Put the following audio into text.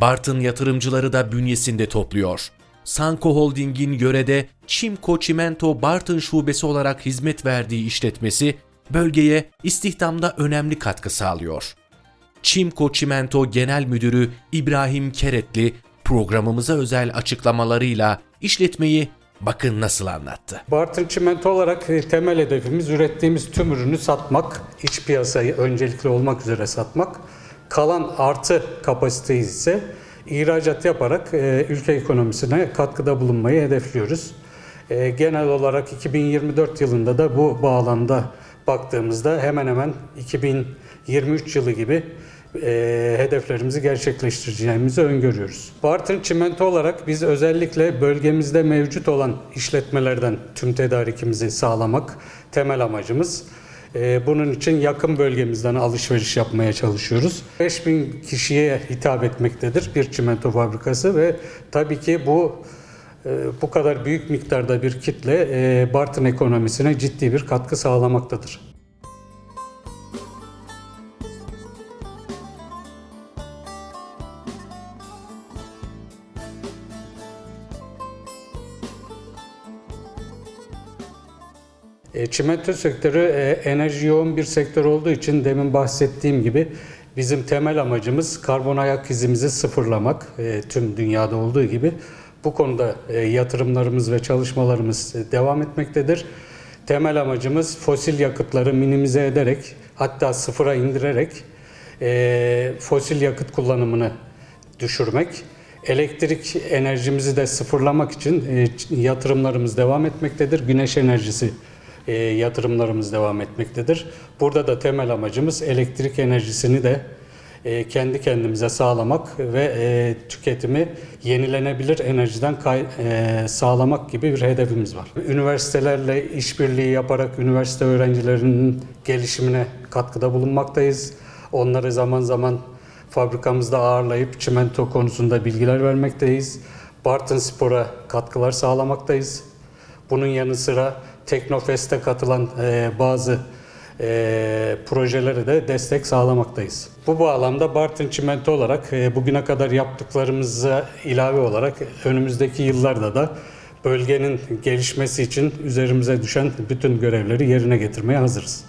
Bartın yatırımcıları da bünyesinde topluyor. Sanko Holding'in yörede Çimko Çimento Bartın şubesi olarak hizmet verdiği işletmesi bölgeye istihdamda önemli katkı sağlıyor. Çimko Çimento Genel Müdürü İbrahim Keretli programımıza özel açıklamalarıyla işletmeyi bakın nasıl anlattı. Bartın Çimento olarak temel hedefimiz ürettiğimiz tüm ürünü satmak, iç piyasayı öncelikli olmak üzere satmak. Kalan artı kapasiteyi ise ihracat yaparak e, ülke ekonomisine katkıda bulunmayı hedefliyoruz. E, Genel olarak 2024 yılında da bu bağlamda baktığımızda hemen hemen 2023 yılı gibi e, hedeflerimizi gerçekleştireceğimizi öngörüyoruz. Bartın Çimento olarak biz özellikle bölgemizde mevcut olan işletmelerden tüm tedarikimizi sağlamak temel amacımız. E, bunun için yakın bölgemizden alışveriş yapmaya çalışıyoruz. 5000 kişiye hitap etmektedir bir çimento fabrikası ve tabii ki bu e, bu kadar büyük miktarda bir kitle e, Bartın ekonomisine ciddi bir katkı sağlamaktadır. Çimento sektörü e, enerji yoğun bir sektör olduğu için demin bahsettiğim gibi bizim temel amacımız karbon ayak izimizi sıfırlamak e, tüm dünyada olduğu gibi. Bu konuda e, yatırımlarımız ve çalışmalarımız e, devam etmektedir. Temel amacımız fosil yakıtları minimize ederek hatta sıfıra indirerek e, fosil yakıt kullanımını düşürmek. Elektrik enerjimizi de sıfırlamak için e, yatırımlarımız devam etmektedir. Güneş enerjisi e, yatırımlarımız devam etmektedir. Burada da temel amacımız elektrik enerjisini de e, kendi kendimize sağlamak ve e, tüketimi yenilenebilir enerjiden kay- e, sağlamak gibi bir hedefimiz var. Üniversitelerle işbirliği yaparak üniversite öğrencilerinin gelişimine katkıda bulunmaktayız. Onları zaman zaman fabrikamızda ağırlayıp çimento konusunda bilgiler vermekteyiz. Bartın Spor'a katkılar sağlamaktayız. Bunun yanı sıra Teknofest'e katılan e, bazı e, projelere de destek sağlamaktayız. Bu bağlamda Bartın Çimento olarak e, bugüne kadar yaptıklarımıza ilave olarak önümüzdeki yıllarda da bölgenin gelişmesi için üzerimize düşen bütün görevleri yerine getirmeye hazırız.